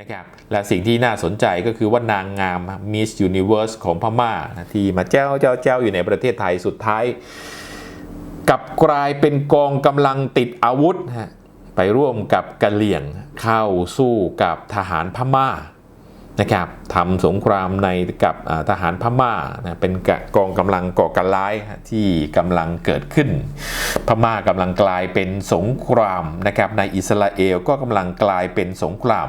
นะครับและสิ่งที่น่าสนใจก็คือว่านางงาม Miss Universe ของพม่านะที่มาแจ้วเจ้าเจ้าอยู่ในประเทศไทยสุดท้ายกับกลายเป็นกองกำลังติดอาวุธฮะไปร่วมกับกะเหลี่ยงเข้าสู้กับทหารพม่านะครับทำสงครามในกับทหารพม่านะเป็นกองกำลังก่อการร้ายที่กำลังเกิดขึ้น พม่ากำลังกลายเป็นสงครามนะครับในอิสราเอลก็กำลังกลายเป็นสงคราม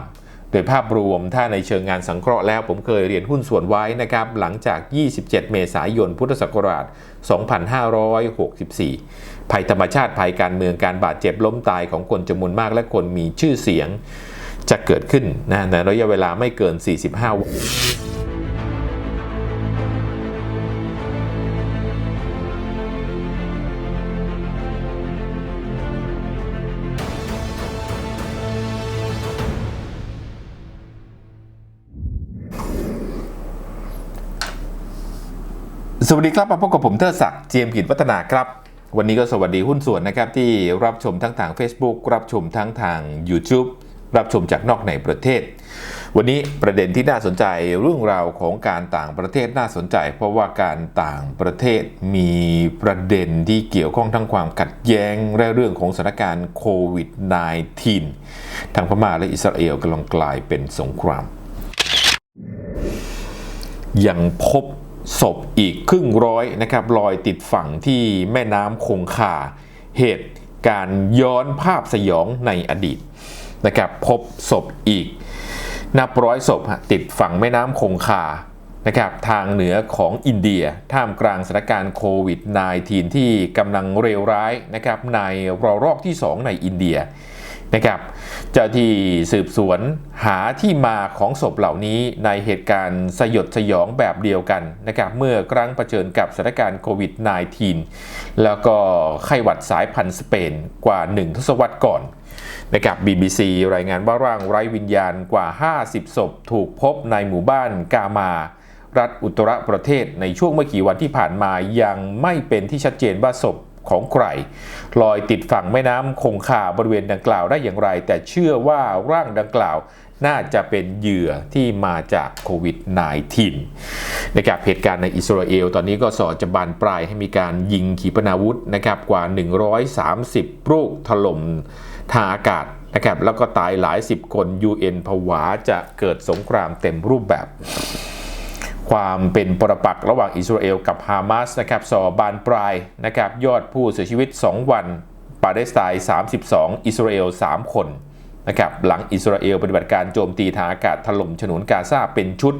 ดยภาพรวมถ้าในเชิงงานสังเคราะห์แล้วผมเคยเรียนหุ้นส่วนไว้นะครับหลังจาก 27 เมษายน พุทธศักราช 2564 ภัยธรรมชาติภัยการเมืองการบาดเจ็บล้มตายของคนจำนวนมากและคนมีชื่อเสียงจะเกิดขึ้นนะในระยะเวลาไม่เกิน 45วัน สวัสดีครับมาพบกับผมเทอศักดิ์เจียมกิจวัฒนาครับ วันนี้ก็สวัสดีหุ้นส่วนนะครับ ที่รับชมทั้งทาง Facebook รับชมทั้งทาง YouTube รับชมจากนอกในประเทศ วันนี้ประเด็นที่น่าสนใจเรื่องราวของการต่างประเทศน่าสนใจ เพราะว่าการต่างประเทศมีประเด็นที่เกี่ยวข้องทั้งความขัดแย้งและเรื่องของสถานการณ์โควิด -19 ทั้งพม่าและอิสราเอลกำลังกลายเป็นสงคราม ยังพบ ศพอีกครึ่งร้อยนะครับลอยติดฝั่งที่แม่น้ำคงคา เหตุการณ์ย้อนภาพสยองในอดีตนะครับพบศพอีก นับร้อยศพติดฝั่งแม่น้ำคงคานะครับทางเหนือของอินเดียท่ามกลางสถานการณ์โควิด -19 ที่กำลังเลวร้ายนะครับในรอรอกที่ 2 ในอินเดีย นะครับเจ้าที่สืบสวนหาที่มาของศพเหล่านี้ในเหตุการณ์สยดสยองแบบเดียวกันนะครับเมื่อครั้งเผชิญกับสถานการณ์โควิด -19 แล้วก็ไข้หวัดสายพันธุ์สเปนกว่า 1 ทศวรรษก่อนนะครับ BBC รายงานว่าร่างไร้วิญญาณกว่า 50 ศพ ถูกพบในหมู่บ้านกามา รัฐอุตรประเทศในช่วงไม่กี่วันที่ผ่านมายังไม่เป็นที่ชัดเจนว่าศพ ของใครลอยติดฝั่งแม่น้ำคงคาบริเวณดังกล่าวได้อย่างไร แต่เชื่อว่าร่างดังกล่าวน่าจะเป็นเหยื่อที่มาจากโควิด -19 นะครับเหตุการณ์ในอิสราเอล ตอนนี้ก็สอจะบานปลายให้มีการยิงขีปนาวุธนะครับกว่า 130ลูกถล่มทางอากาศนะครับแล้วก็ตายหลายสิบคน UN ผวาจะเกิดสงครามเต็มรูปแบบ ความเป็นปรปักษ์ระหว่างอิสราเอลกับฮามาสนะครับสอบานปลายนะครับยอดผู้เสียชีวิต 2 วัน ปาเลสไตน์32 อิสราเอล 3 คนนะครับหลังอิสราเอลปฏิบัติการโจมตีทางอากาศถล่มฉนวนกาซาเป็นชุด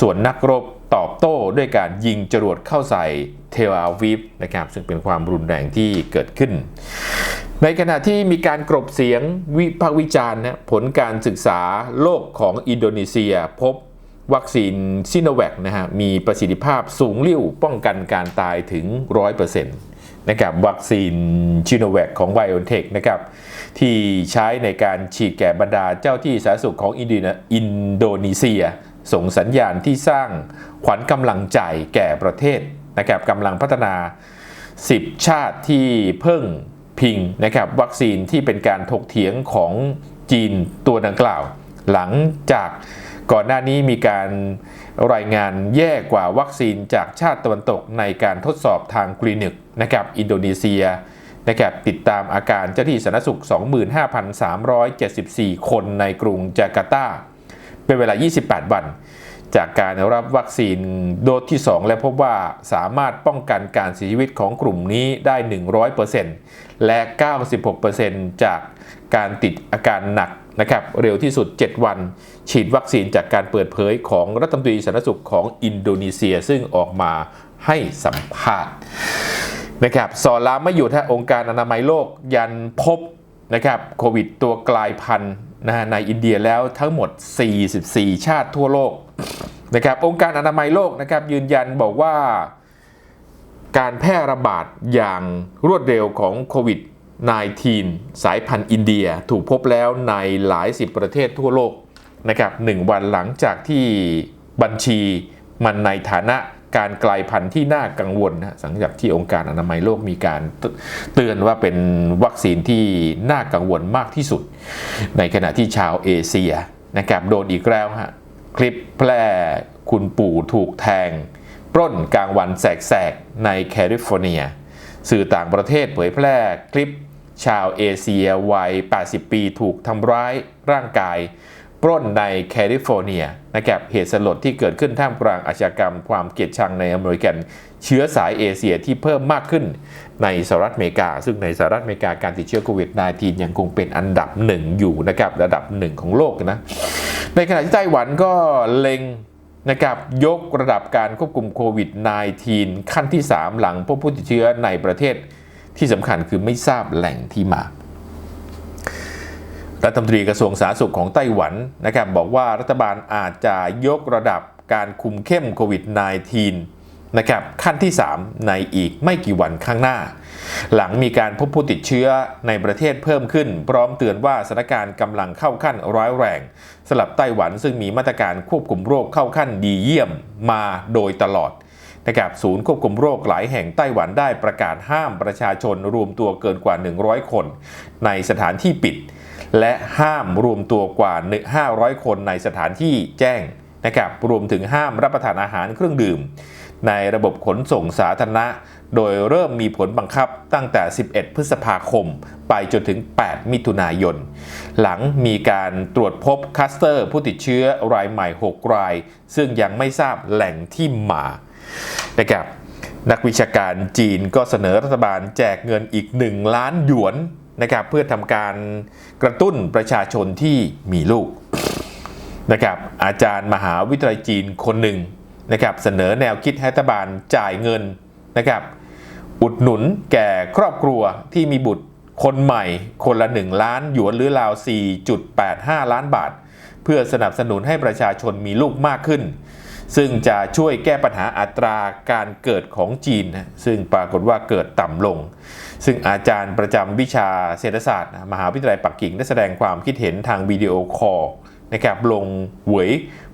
ส่วนนักรบตอบโต้ด้วยการยิงจรวดเข้าใส่เทลอาวีฟนะครับซึ่งเป็นความรุนแรงที่เกิดขึ้น ในขณะที่มีการกรบเสียงวิพากษ์วิจารณ์นะผลการศึกษาโลกของอินโดนีเซียพบ วัคซีนซิโนแวคนะฮะมีประสิทธิภาพสูงเลิ่วป้องกันการตายถึง 100%นะครับวัคซีนชิโนแวคของไบโอเทคนะครับที่ใช้ในการฉีดแก่บรรดาเจ้าที่สาธารณสุขของอินโดนีอินโดนีเซีย ส่งสัญญาณที่สร้างขวัญกำลังใจแก่ประเทศนะครับกำลังพัฒนา 10 ชาติที่เพิ่งพิงนะครับวัคซีนที่เป็นการถกเถียงของจีนตัวดังกล่าว หลังจาก ก่อนหน้านี้มีการรายงานแย่กว่าวัคซีนจากชาติตะวันตกในการทดสอบทางคลินิกนะครับอินโดนีเซียนะครับติดตามอาการเจ้าที่สาธารณสุข 25,374 คนในกรุงจาการ์ตา เป็นเวลา 28 วัน จากการรับวัคซีนโดสที่ 2 และพบว่าสามารถป้องกันการเสียชีวิตของกลุ่มนี้ได้ 100%และ 96%จากการติดอาการหนัก นะครับเร็วที่สุด 7 วัน ฉีดวัคซีนจากการเปิดเผยของรัฐมนตรีสาธารณสุขของอินโดนีเซียซึ่งออกมาให้สัมภาษณ์นะครับสอนลามไม่อยู่ถ้าองค์การอนามัยโลกยันพบนะครับโควิดตัวกลายพันธุ์นะฮะในอินเดียแล้วทั้งหมด 44 ชาติทั่วโลกนะครับองค์การอนามัยโลกนะครับยืนยันบอกว่าการแพร่ระบาดอย่างรวดเร็วของโควิด 19 สายพันธุ์อินเดียถูกพบแล้วในหลายสิบประเทศทั่วโลกนะครับหนึ่งวันหลังจากที่บัญชีมันในฐานะการกลายพันธุ์ที่น่ากังวลนะหลังจากที่องค์การอนามัยโลกมีการเตือนว่าเป็นวัคซีนที่น่ากังวลมากที่สุด ในขณะที่ชาวเอเชียนะครับโดนอีกแล้วฮะคลิปแพร่คุณปู่ถูกแทง ปล้นกลางวันแสกๆ ในแคลิฟอร์เนีย สื่อต่างประเทศเผยแพร่คลิป ชาวเอเชียวัย 80 ปีถูกทำร้ายร่างกาย ปล้นในแคลิฟอร์เนียนะครับเหตุสลดที่เกิดขึ้นท่ามกลางอาชญากรรมความเกลียดชังในอเมริกันเชื้อสายเอเชียที่เพิ่มมากขึ้นในสหรัฐอเมริกา ซึ่งในสหรัฐอเมริกาการติดเชื้อโควิด -19 ยังคงเป็นอันดับหนึ่งอยู่นะครับระดับหนึ่งของโลกนะ ในขณะที่ไต้หวันก็เล็งนะครับยกระดับการควบคุมโควิด -19 ขั้นที่ 3 หลังพบผู้ติดเชื้อในประเทศ ที่สำคัญคือไม่ทราบแหล่งที่มา รัฐมนตรีกระทรวงสาธารณสุขของไต้หวันนะครับบอกว่ารัฐบาลอาจจะยกระดับการคุมเข้มโควิด -19 นะครับขั้นที่ 3 ในอีกไม่กี่วันข้างหน้า หลังมีการพบผู้ติดเชื้อในประเทศเพิ่มขึ้น พร้อมเตือนว่าสถานการณ์กำลังเข้าขั้นร้ายแรงสำหรับไต้หวันซึ่งมีมาตรการควบคุมโรคเข้าขั้นดีเยี่ยมมาโดยตลอด นะครับศูนย์ควบคุมโรคหลายแห่งไต้หวันได้ประกาศห้ามประชาชนรวมตัวเกินกว่า 100 คน ในสถานที่ปิด และห้ามรวมตัวกว่า 500 คนในสถานที่แจ้งนะครับรวมถึงห้ามรับประทานอาหารเครื่องดื่ม ในระบบขนส่งสาธารณะ โดยเริ่มมีผลบังคับตั้งแต่ 11 พฤษภาคม ไปจนถึง 8 มิถุนายน หลังมีการตรวจพบคัสเตอร์ผู้ติดเชื้อรายใหม่ 6 ราย ซึ่งยังไม่ทราบแหล่งที่มา นะครับนักวิชาการจีนก็เสนอรัฐบาลแจกเงินอีก 1 ล้านหยวนนะครับเพื่อทำการกระตุ้นประชาชนที่มีลูกนะครับอาจารย์มหาวิทยาลัยจีนคนหนึ่งนะครับเสนอแนวคิดให้รัฐบาลจ่ายเงินนะครับอุดหนุนแก่ครอบครัวที่มีบุตรคนใหม่คนละ 1 ล้านหยวนหรือราว 4.85 ล้านบาท เพื่อสนับสนุนให้ประชาชนมีลูกมากขึ้น ซึ่งจะช่วยแก้ปัญหาอัตราการเกิดของจีนนะซึ่งปรากฏว่าเกิดต่ำลง ซึ่งอาจารย์ประจำวิชาเศรษฐศาสตร์ มหาวิทยาลัยปักกิ่งได้แสดงความคิดเห็นทางวิดีโอคอลนะครับลงหวย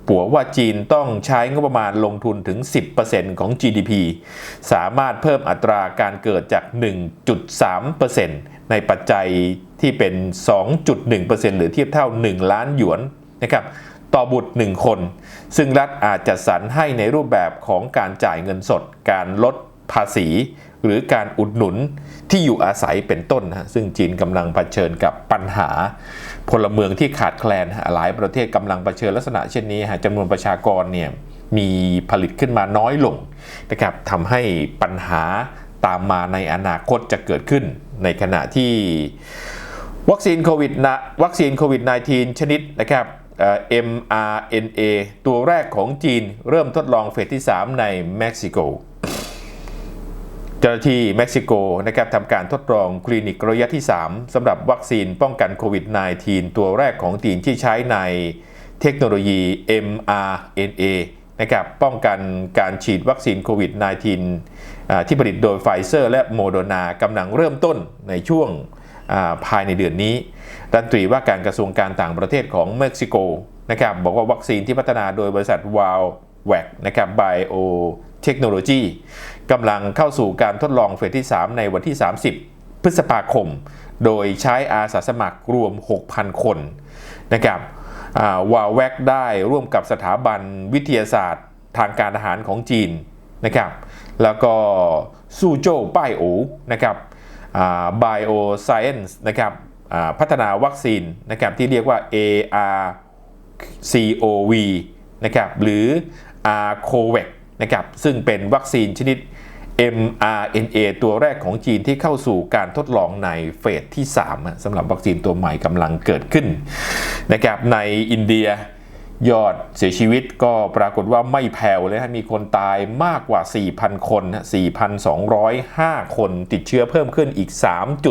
ปัวว่าจีนต้องใช้งบประมาณลงทุนถึง 10%ของ GDP สามารถเพิ่มอัตราการเกิดจาก 1.3%ในปัจจัยที่เป็น 2.1%หรือเทียบเท่า 1 ล้านหยวนนะครับ ต่อบุตร 1 คน ซึ่งรัฐอาจจะสรรให้ในรูปแบบของการจ่ายเงินสด การลดภาษี หรือการอุดหนุนที่อยู่อาศัยเป็นต้นนะซึ่งจีนกำลังเผชิญกับปัญหา พลเมืองที่ขาดแคลนหลายประเทศกำลังเผชิญลักษณะเช่นนี้จำนวนประชากรเนี่ยมีผลิตขึ้นมาน้อยลงนะครับทำให้ปัญหาตามมาในอนาคตจะเกิดขึ้น ในขณะที่วัคซีนโควิดนะวัคซีนโควิด -19 ชนิดนะครับ mRNA ตัวแรกของจีนเริ่มทดลองเฟสที่ 3 ในเม็กซิโกเจ้าหน้าที่เม็กซิโกนะครับทำการทดลองคลินิกระยะที่ 3สำหรับวัคซีนป้องกันโควิด -19 ตัวแรกของจีนที่ใช้ในเทคโนโลยี mRNA นะครับป้องกันการฉีดวัคซีนโควิด -19 ที่ผลิตโดยไฟเซอร์และโมโดนากำลังเริ่มต้นในช่วงภายในเดือนนี้ รัฐมนตรีว่าการกระทรวงการต่างประเทศของเม็กซิโกนะครับบอกว่าวัคซีนที่พัฒนาโดยบริษัทวาลแวกนะครับไบโอเทคโนโลยีกำลังเข้าสู่การทดลองเฟสที่ 3 ในวันที่ 30 พฤษภาคม โดยใช้อาสาสมัครรวม 6,000 คนนะครับวาลแวกได้ร่วมกับสถาบันวิทยาศาสตร์ทางการอาหารของจีนนะครับแล้วก็ซูโจ้ป้ายโอนะครับ Bioscience นะครับ พัฒนาวัคซีนนะครับที่เรียกว่า ARCOV นะครับหรือ ARCOVAX นะครับซึ่งเป็นวัคซีนชนิด mRNA ตัวแรกของจีนที่เข้าสู่การทดลองในเฟสที่3สำหรับวัคซีนตัวใหม่กำลังเกิดขึ้นนะครับในอินเดีย ยอดเสียชีวิตก็ปรากฏว่าไม่แผ่วเลยฮะมีคนตายมากกว่า 4,000 คน4,205 คนติดเชื้อเพิ่มขึ้นอีก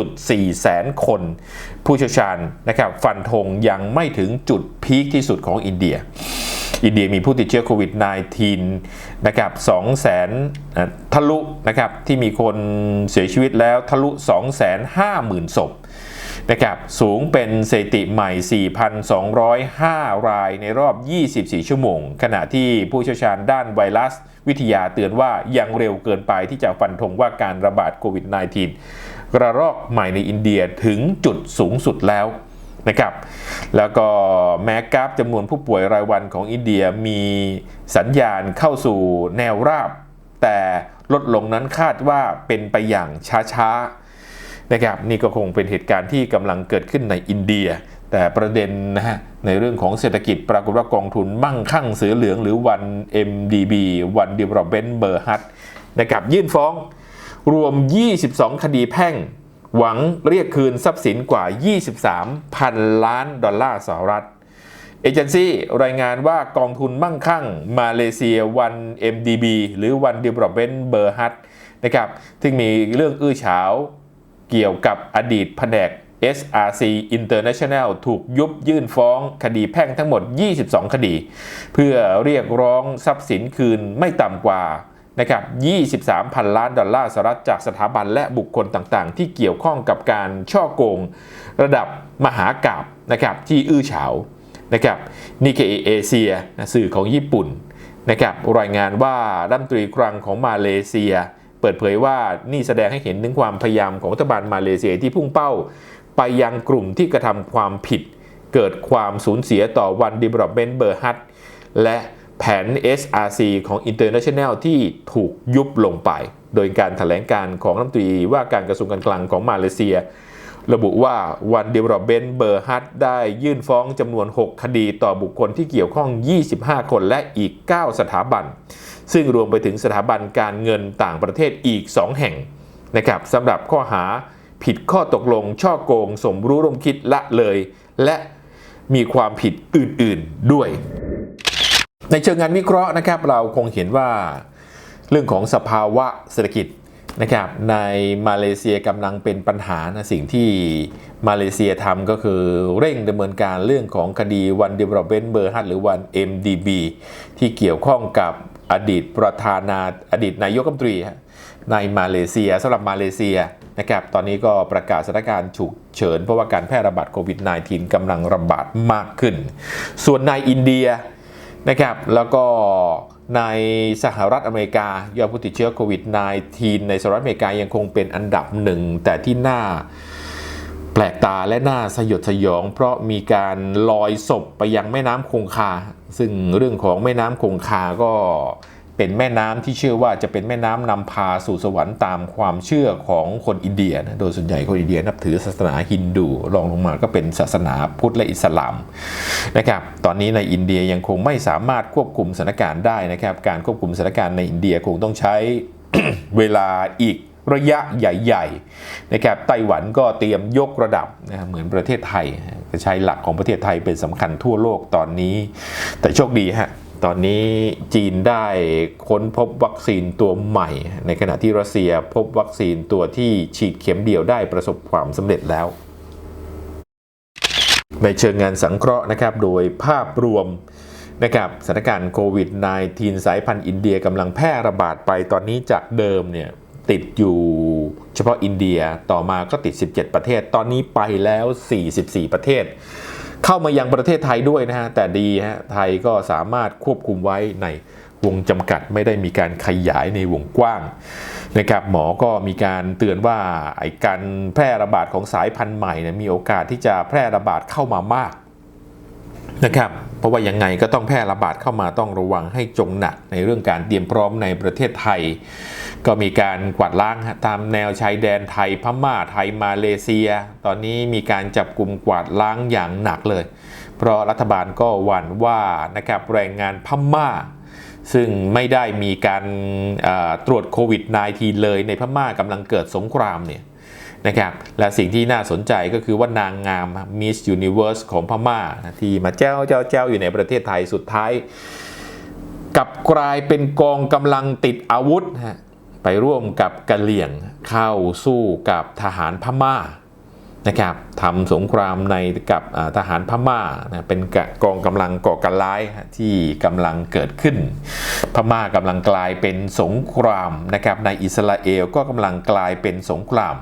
3.4 แสนคน ผู้เชี่ยวชาญนะครับฟันธงยังไม่ถึงจุดพีคที่สุดของอินเดีย อินเดียมีผู้ติดเชื้อโควิด -19 นะครับ2แสนทะลุนะครับที่มีคนเสียชีวิตแล้วทะลุ 250,000ศพ นะครับสูงเป็นสถิติใหม่ 4,205 รายในรอบ 24 ชั่วโมง ขณะที่ผู้เชี่ยวชาญด้านไวรัสวิทยาเตือนว่ายังเร็วเกินไปที่จะฟันธงว่าการระบาดโควิด -19 ระลอกใหม่ในอินเดียถึงจุดสูงสุดแล้วนะครับ แล้วก็แม้กราฟจำนวนผู้ป่วยรายวันของอินเดียมีสัญญาณเข้าสู่แนวราบ แต่ลดลงนั้นคาดว่าเป็นไปอย่างช้าๆ นะครับนี่ก็คงเป็นเหตุการณ์ที่กำลังเกิดขึ้นในอินเดีย แต่ประเด็นนะฮะในเรื่องของเศรษฐกิจปรากฏว่ากองทุนมั่งคั่งเสือเหลืองหรือวัน MDB วัน Development b e r h a t นะครับยื่นฟ้องรวม 22 คดีแพ่ง หวังเรียกคืนทรัพย์สินกว่า 23 พันล้านดอลลาร์สหรัฐเอเจนซี่รายงานว่ากองทุนมั่งคั่ง มาเลเซียวัน MDB หรือวัน Development b e r h a t นะครับที่มีเรื่องอื้อฉาว เกี่ยวกับอดีตแผนก SRC International ถูกยุบยื่นฟ้องคดีแพ่งทั้งหมด 22 คดี เพื่อเรียกร้องทรัพย์สินคืนไม่ต่ำกว่านะครับ 23 พันล้านดอลลาร์สหรัฐจากสถาบันและบุคคลต่างๆ ที่เกี่ยวข้องกับการช่อโกง ระดับมหากาบนะครับที่อื้อฉาวนะครับนิเคเอเชียสื่อของญี่ปุ่นนะครับรายงานว่ารัฐมนตรีคลังของมาเลเซีย เปิดเผยว่านี่แสดงให้เห็นถึงความพยายามของรัฐบาลมาเลเซียที่พุ่งเป้า ไปยังกลุ่มที่กระทำความผิด เกิดความสูญเสียต่อวัน Development b e r h a t และแผน SRC ของ International ที่ถูกยุบลงไป โดยการถแถลงการของรัฐมนตรีว่าการกระทรวงการคลังของมาเลเซีย ระบุว่าวัน Development b e r h a t ได้ยื่นฟ้องจำนวน 6 คดีต่อบุคคลที่เกี่ยวข้อง 25 คนและอีก 9 สถาบัน ซึ่งรวมไปถึงสถาบันการเงินต่างประเทศอีก 2 แห่งนะครับสำหรับข้อหาผิดข้อตกลง ช่อโกง สมรู้ร่วมคิดละเลย และมีความผิดอื่นๆด้วย ในเชิงงานวิเคราะห์นะครับเราคงเห็นว่าเรื่องของสภาวะเศรษฐกิจนะครับในมาเลเซียกำลังเป็นปัญหานะสิ่งที่มาเลเซียทำก็คือเร่งดำเนินการเรื่องของคดีวัน Development b e r h a t หรือวัน MDB ที่เกี่ยวข้องกับ อดีตประธานาอดีตนายกรัฐมนตรีในมาเลเซียสำหรับมาเลเซียนะครับตอนนี้ก็ประกาศสถานการณ์ฉุกเฉิน เพราะว่าการแพร่ระบาดโควิด -19 กำลังระบาดมากขึ้น ส่วนในอินเดียนะครับแล้วก็ในสหรัฐอเมริกายอดผู้ติดเชื้อโควิด -19 ในสหรัฐอเมริกายังคงเป็นอันดับหนึ่งแต่ที่น่า แปลกตาและน่าสยดสยอง เพราะมีการลอยศพไปยังแม่น้ำคงคา ซึ่งเรื่องของแม่น้ำคงคาก็เป็นแม่น้ำที่เชื่อว่าจะเป็นแม่น้ำนำพาสู่สวรรค์ตามความเชื่อของคนอินเดียนะ โดยส่วนใหญ่คนอินเดียนับถือศาสนาฮินดู รองลงมาก็เป็นศาสนาพุทธและอิสลามนะครับ ตอนนี้ในอินเดียยังคงไม่สามารถควบคุมสถานการณ์ได้นะครับ การควบคุมสถานการณ์ในอินเดียคงต้องใช้เวลาอีก ระยะใหญ่ๆนะครับไต้หวันก็เตรียมยกระดับนะเหมือนประเทศไทยใช้หลักของประเทศไทยเป็นสำคัญทั่วโลกตอนนี้ แต่โชคดีฮะตอนนี้จีนได้ค้นพบวัคซีนตัวใหม่ ในขณะที่รัสเซียพบวัคซีนตัวที่ฉีดเข็มเดียวได้ประสบความสำเร็จแล้ว ในเชิงงานสังเคราะห์นะครับ โดยภาพรวมนะครับสถานการณ์โควิด -19 สายพันธุ์อินเดียกำลังแพร่ระบาดไปตอนนี้จากเดิมเนี่ย ติดอยู่เฉพาะอินเดียต่อมาก็ติด 17 ประเทศ ตอนนี้ไปแล้ว 44 ประเทศ เข้ามายังประเทศไทยด้วยนะฮะ แต่ดีฮะ ไทยก็สามารถควบคุมไว้ในวงจำกัดไม่ได้มีการขยายในวงกว้างนะครับหมอก็มีการเตือนว่าไอ้การแพร่ระบาดของสายพันธุ์ใหม่เนี่ยมีโอกาสที่จะแพร่ระบาดเข้ามามากนะครับเพราะว่ายังไงก็ต้องแพร่ระบาดเข้ามาต้องระวังให้จงหนักในเรื่องการเตรียมพร้อมในประเทศไทย ก็มีการกวาดล้างตามแนวชายแดนไทยพม่าไทยมาเลเซีย ตอนนี้มีการจับกลุ่มกวาดล้างอย่างหนักเลย เพราะรัฐบาลก็หวั่นว่านะครับแรงงานพม่า ซึ่งไม่ได้มีการตรวจโควิด -19 เลยในพม่ากำลังเกิดสงครามเนี่ยนะครับและสิ่งที่น่าสนใจก็คือว่านางงาม Miss Universe ของพม่าที่มาเจ้าเจ้าเจ้าอยู่ในประเทศไทยสุดท้าย กับกลายเป็นกองกำลังติดอาวุธฮะ ไปร่วมกับกะเหลี่ยงเข้าสู้กับทหารพม่านะครับทำสงครามในกับทหารพม่านะเป็นกองกำลังก่อการร้ายที่กำลังเกิดขึ้น พม่ากำลังกลายเป็นสงครามนะครับในอิสราเอลก็กำลังกลายเป็นสงคราม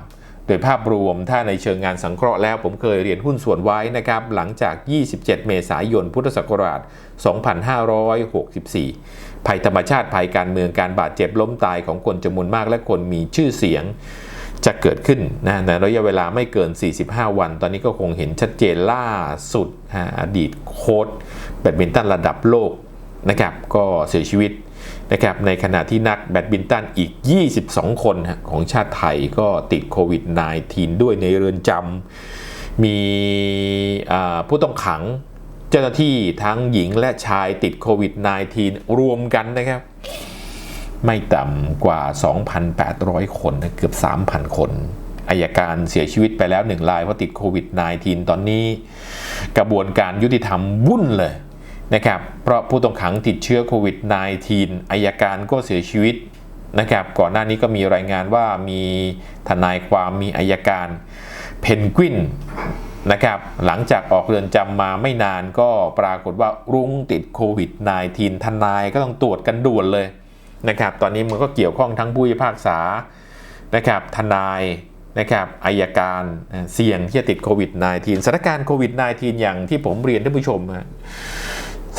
โดยภาพรวมถ้าในเชิงงานสังเคราะห์แล้วผมเคยเรียนหุ้นส่วนไว้นะครับหลังจาก 27 เมษายนพุทธศักราช 2564 ภัยธรรมชาติภัยการเมืองการบาดเจ็บล้มตายของคนจำนวนมากและคนมีชื่อเสียงจะเกิดขึ้นนะในระยะเวลาไม่เกิน 45 วัน ตอนนี้ก็คงเห็นชัดเจนล่าสุดอดีตโค้ชแบดมินตันระดับโลกนะครับก็เสียชีวิตนะครับในขณะที่นักแบดมินตันอีก 22 คนของชาติไทยก็ติดโควิด -19 ด้วยในเรือนจำมีผู้ต้องขัง เจ้าหน้าที่ทั้งหญิงและชายติดโควิด -19 รวมกันนะครับ ไม่ต่ำกว่า 2,800 คนนะเกือบ 3,000 คนอายการเสียชีวิตไปแล้วหนึ่งรายเพราะติดโควิด -19 ตอนนี้ กระบวนการยุติธรรมวุ่นเลยนะครับเพราะผู้ต้องขังติดเชื้อโควิด -19 อายการก็เสียชีวิตนะครับก่อนหน้านี้ก็มีรายงานว่ามีทนายความมีอายการเพนกวิน นะครับหลังจากออกเรือนจำมาไม่นานก็ปรากฏว่ารุ้งติดโควิด -19 ทนายก็ต้องตรวจกันด่วนเลยนะครับตอนนี้มันก็เกี่ยวข้องทั้งผู้พิพากษานะครับทนายนะครับอายการเสี่ยงที่จะติดโควิด -19 สถานการณ์โควิด -19 อย่างที่ผมเรียนท่านผู้ชมฮะ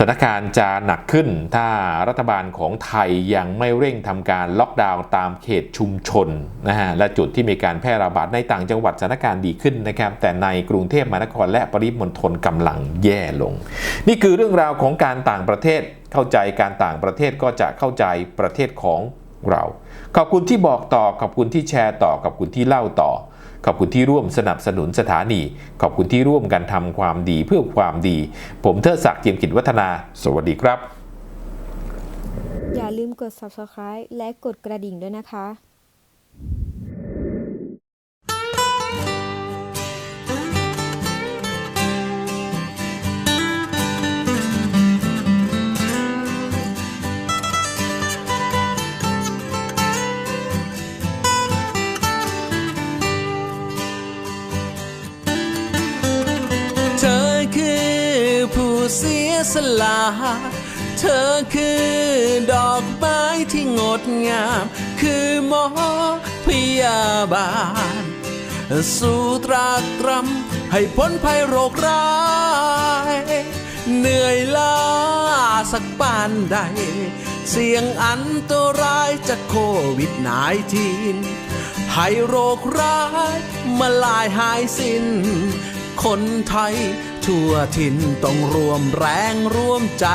สถานการณ์จะหนักขึ้น ถ้ารัฐบาลของไทยยังไม่เร่งทำการล็อกดาวน์ตามเขตชุมชนนะฮะและจุดที่มีการแพร่ระบาดในต่างจังหวัดสถานการณ์ดีขึ้นนะครับ แต่ในกรุงเทพมหานครและปริมณฑลกำลังแย่ลง นี่คือเรื่องราวของการต่างประเทศเข้าใจการต่างประเทศก็จะเข้าใจประเทศของเรา ขอบคุณที่บอกต่อขอบคุณที่แชร์ต่อขอบคุณที่เล่าต่อ ขอบคุณที่ร่วมสนับสนุนสถานี ขอบคุณที่ร่วมกันทำความดีเพื่อความดี ผมเทิดศักดิ์เจียมกิจวัฒนา สวัสดีครับ อย่าลืมกด subscribe และกดกระดิ่งด้วยนะคะ เสียสละ เธอคือดอกไม้ที่งดงาม คือหมอพยาบาล สู้ตรากตรำให้พ้นภัยโรคร้าย เหนื่อยล้าสักปานใด เสี่ยงอันตรายจากโควิด -19 ให้โรคร้ายมาลายหายสิ้น คนไทย ทั่วถิ่นต้องรวมแรงร่วมใจ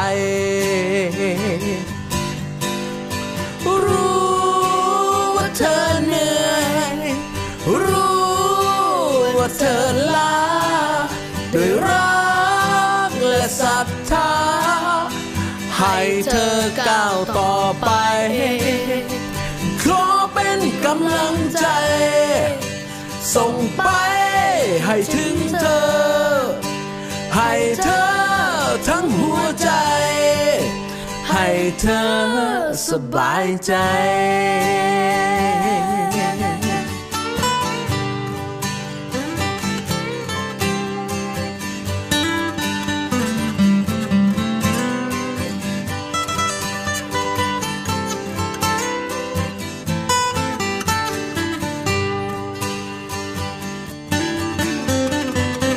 เธอสบายใจ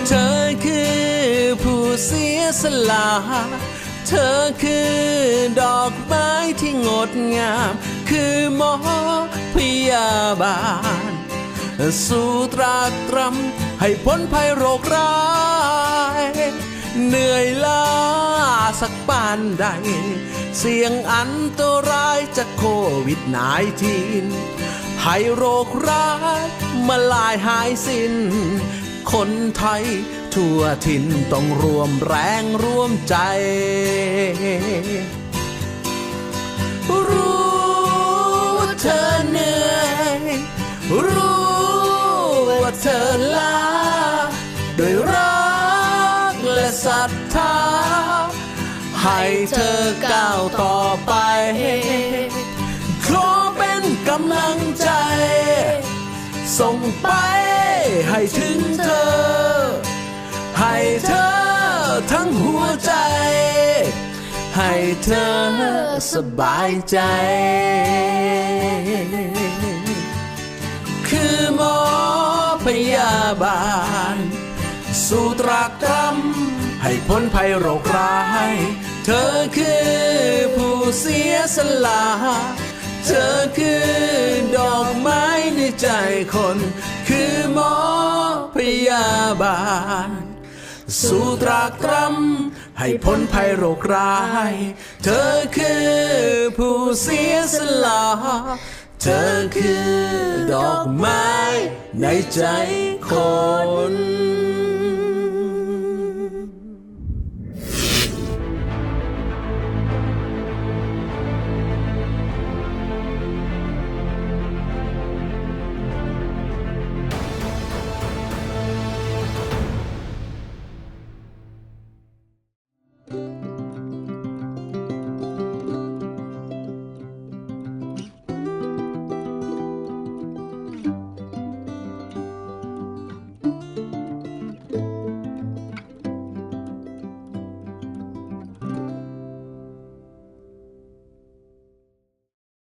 เธอคือผู้เสียสละ เธอคือดอกไม้ที่งดงาม คือหมอพยาบาล สู้ตรากตรำให้พ้นภัยโรคร้าย เหนื่อยล้าสักปานใด เสี่ยงอันตรายจากโควิด -19 ให้โรคร้ายมาลายหายสิ้น คนไทย ทั่วถิ่นต้องรวมแรงร่วมใจ รู้ว่าเธอเหนื่อย รู้ว่าเธอล้าด้วยรักและศรัทธา ให้เธอก้าวต่อไป ขอเป็นกำลังใจ ส่งไปให้ถึงเธอ ให้เธอทั้งหัวใจ ให้เธอสบายใจ คือหมอพยาบาล สูตรากตรำให้พ้นภัยโรคร้าย เธอคือผู้เสียสละเธอคือดอกไม้ในใจคน คือหมอพยาบาล สูตรากตรำให้พ้นภัยโรคร้าย เธอคือผู้เสียสละ เธอคือดอกไม้ในใจคน